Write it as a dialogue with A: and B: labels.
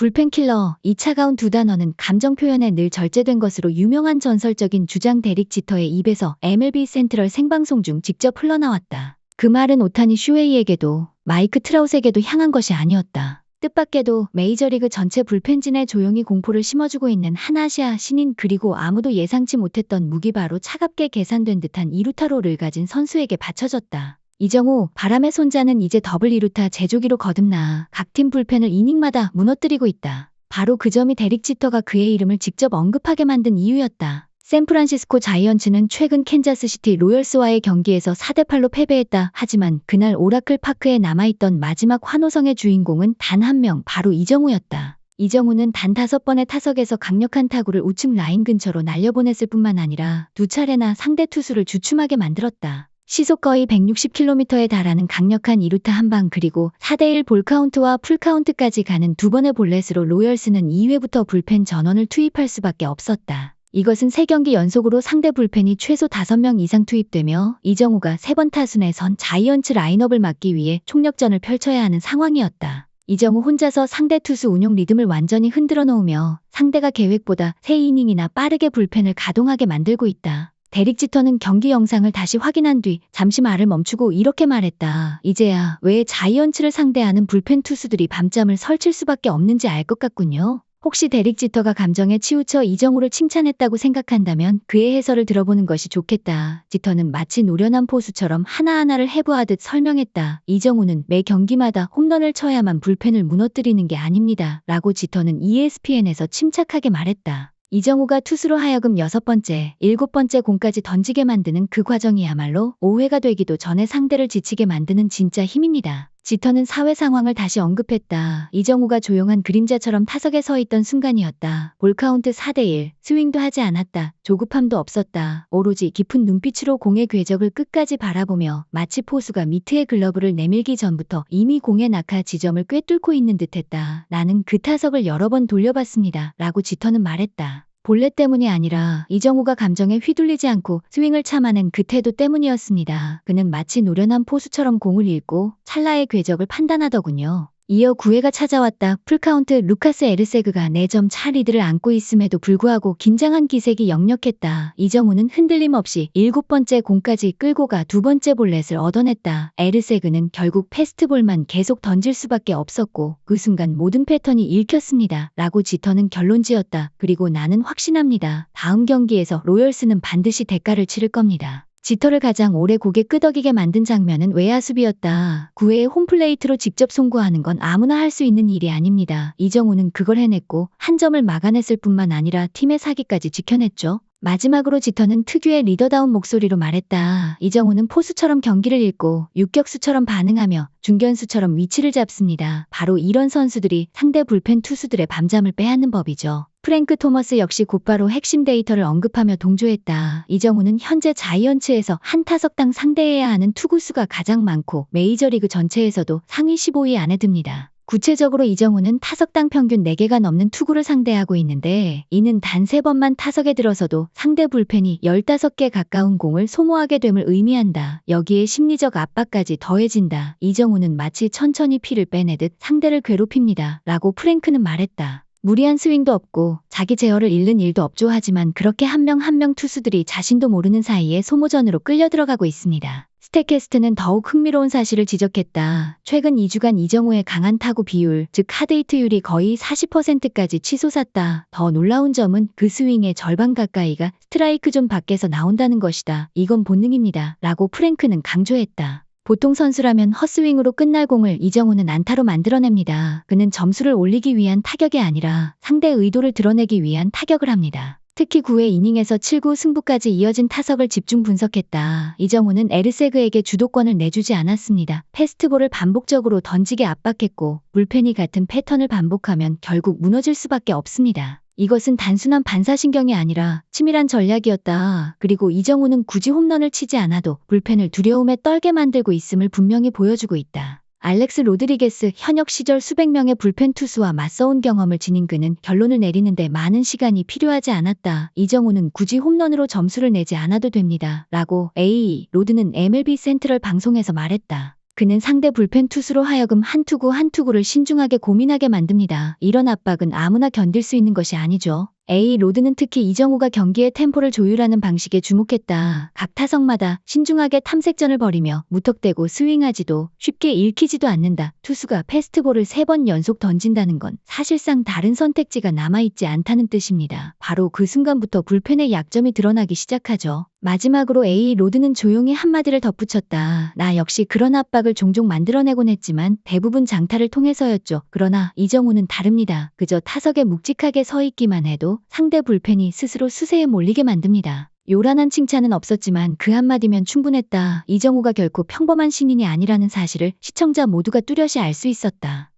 A: 불펜 킬러, 이 차가운 두 단어는 감정 표현에 늘 절제된 것으로 유명한 전설적인 주장 데릭 지터의 입에서 MLB 센트럴 생방송 중 직접 흘러나왔다. 그 말은 오타니 슈웨이에게도 마이크 트라웃에게도 향한 것이 아니었다. 뜻밖에도 메이저리그 전체 불펜진에 조용히 공포를 심어주고 있는 한 아시아 신인 그리고 아무도 예상치 못했던 무기 바로 차갑게 계산된 듯한 이루타로를 가진 선수에게 바쳐졌다. 이정우, 바람의 손자는 이제 더블 이루타 제조기로 거듭나 각 팀 불펜을 이닝마다 무너뜨리고 있다. 바로 그 점이 데릭 지터가 그의 이름을 직접 언급하게 만든 이유였다. 샌프란시스코 자이언츠는 최근 캔자스시티 로열스와의 경기에서 4대8로 패배했다. 하지만 그날 오라클 파크에 남아있던 마지막 환호성의 주인공은 단 한 명, 바로 이정우였다. 이정우는 단 다섯 번의 타석에서 강력한 타구를 우측 라인 근처로 날려보냈을 뿐만 아니라 두 차례나 상대 투수를 주춤하게 만들었다. 시속 거의 160km에 달하는 강력한 이루타 한 방 그리고 4대1 볼카운트와 풀카운트까지 가는 두 번의 볼넷으로 로열스는 2회부터 불펜 전원을 투입할 수밖에 없었다. 이것은 3경기 연속으로 상대 불펜이 최소 5명 이상 투입되며 이정우가 세번 타순에 선 자이언츠 라인업을 막기 위해 총력전을 펼쳐야 하는 상황이었다. 이정우 혼자서 상대 투수 운용 리듬을 완전히 흔들어 놓으며 상대가 계획보다 3이닝이나 빠르게 불펜을 가동하게 만들고 있다. 데릭 지터는 경기 영상을 다시 확인한 뒤 잠시 말을 멈추고 이렇게 말했다. 이제야 왜 자이언츠를 상대하는 불펜 투수들이 밤잠을 설칠 수밖에 없는지 알 것 같군요. 혹시 데릭 지터가 감정에 치우쳐 이정우를 칭찬했다고 생각한다면 그의 해설을 들어보는 것이 좋겠다. 지터는 마치 노련한 포수처럼 하나하나를 해부하듯 설명했다. 이정우는 매 경기마다 홈런을 쳐야만 불펜을 무너뜨리는 게 아닙니다. 라고 지터는 ESPN에서 침착하게 말했다. 이정우가 투수로 하여금 여섯 번째, 일곱 번째 공까지 던지게 만드는 그 과정이야말로 5회가 되기도 전에 상대를 지치게 만드는 진짜 힘입니다. 지터는 사회 상황을 다시 언급했다. 이정우가 조용한 그림자처럼 타석에 서 있던 순간이었다. 볼카운트 4대1, 스윙도 하지 않았다. 조급함도 없었다. 오로지 깊은 눈빛으로 공의 궤적을 끝까지 바라보며 마치 포수가 미트의 글러브를 내밀기 전부터 이미 공의 낙하 지점을 꿰뚫고 있는 듯했다. 나는 그 타석을 여러 번 돌려봤습니다. 라고 지터는 말했다. 본래 때문이 아니라 이정우가 감정에 휘둘리지 않고 스윙을 참아낸 그 태도 때문이었습니다. 그는 마치 노련한 포수처럼 공을 읽고 찰나의 궤적을 판단하더군요. 이어 9회가 찾아왔다. 풀카운트 루카스 에르세그가 4점 차 리드를 안고 있음에도 불구하고 긴장한 기색이 역력했다. 이정우는 흔들림 없이 7번째 공까지 끌고 가 두 번째 볼넷을 얻어냈다. 에르세그는 결국 패스트볼만 계속 던질 수밖에 없었고 그 순간 모든 패턴이 읽혔습니다. 라고 지터는 결론 지었다. 그리고 나는 확신합니다. 다음 경기에서 로열스는 반드시 대가를 치를 겁니다. 지터를 가장 오래 고개 끄덕이게 만든 장면은 외야 수비였다. 9회에 홈플레이트로 직접 송구하는 건 아무나 할 수 있는 일이 아닙니다. 이정우는 그걸 해냈고 한 점을 막아냈을 뿐만 아니라 팀의 사기까지 지켜냈죠. 마지막으로 지터는 특유의 리더다운 목소리로 말했다. 이정우는 포수처럼 경기를 읽고 육격수처럼 반응하며 중견수처럼 위치를 잡습니다. 바로 이런 선수들이 상대 불펜 투수들의 밤잠을 빼앗는 법이죠. 프랭크 토머스 역시 곧바로 핵심 데이터를 언급하며 동조했다. 이정우는 현재 자이언츠에서 한 타석당 상대해야 하는 투구수가 가장 많고 메이저리그 전체에서도 상위 15위 안에 듭니다. 구체적으로 이정우는 타석당 평균 4개가 넘는 투구를 상대하고 있는데 이는 단 3번만 타석에 들어서도 상대 불펜이 15개 가까운 공을 소모하게 됨을 의미한다. 여기에 심리적 압박까지 더해진다. 이정우는 마치 천천히 피를 빼내듯 상대를 괴롭힙니다. 라고 프랭크는 말했다. 무리한 스윙도 없고 자기 제어를 잃는 일도 없죠 하지만 그렇게 한명 한명 투수들이 자신도 모르는 사이에 소모전으로 끌려 들어가고 있습니다. 스테캐스트는 더욱 흥미로운 사실을 지적했다. 최근 2주간 이정우의 강한 타구 비율, 즉 하드히트율이 거의 40%까지 치솟았다. 더 놀라운 점은 그 스윙의 절반 가까이가 스트라이크 존 밖에서 나온다는 것이다. 이건 본능입니다. 라고 프랭크는 강조했다. 보통 선수라면 헛스윙으로 끝날 공을 이정우는 안타로 만들어냅니다. 그는 점수를 올리기 위한 타격이 아니라 상대 의도를 드러내기 위한 타격을 합니다. 특히 9회 이닝에서 7구 승부까지 이어진 타석을 집중 분석했다. 이정우는 에르세그에게 주도권을 내주지 않았습니다. 패스트볼을 반복적으로 던지게 압박했고 물펜이 같은 패턴을 반복하면 결국 무너질 수밖에 없습니다. 이것은 단순한 반사신경이 아니라 치밀한 전략이었다. 그리고 이정우는 굳이 홈런을 치지 않아도 불펜을 두려움에 떨게 만들고 있음을 분명히 보여주고 있다. 알렉스 로드리게스 현역 시절 수백 명의 불펜 투수와 맞서온 경험을 지닌 그는 결론을 내리는데 많은 시간이 필요하지 않았다. 이정우는 굳이 홈런으로 점수를 내지 않아도 됩니다. 라고 A. 로드는 MLB 센트럴 방송에서 말했다. 그는 상대 불펜 투수로 하여금 한 투구 한 투구를 신중하게 고민하게 만듭니다. 이런 압박은 아무나 견딜 수 있는 것이 아니죠. A 로드는 특히 이정우가 경기의 템포를 조율하는 방식에 주목했다. 각 타석마다 신중하게 탐색전을 벌이며 무턱대고 스윙하지도 쉽게 읽히지도 않는다. 투수가 패스트볼을 세번 연속 던진다는 건 사실상 다른 선택지가 남아있지 않다는 뜻입니다. 바로 그 순간부터 불펜의 약점이 드러나기 시작하죠. 마지막으로 A 로드는 조용히 한마디를 덧붙였다. 나 역시 그런 압박을 종종 만들어내곤 했지만 대부분 장타를 통해서였죠. 그러나 이정우는 다릅니다. 그저 타석에 묵직하게 서 있기만 해도 상대 불펜이 스스로 수세에 몰리게 만듭니다. 요란한 칭찬은 없었지만 그 한마디면 충분했다. 이정우가 결코 평범한 신인이 아니라는 사실을 시청자 모두가 뚜렷이 알 수 있었다.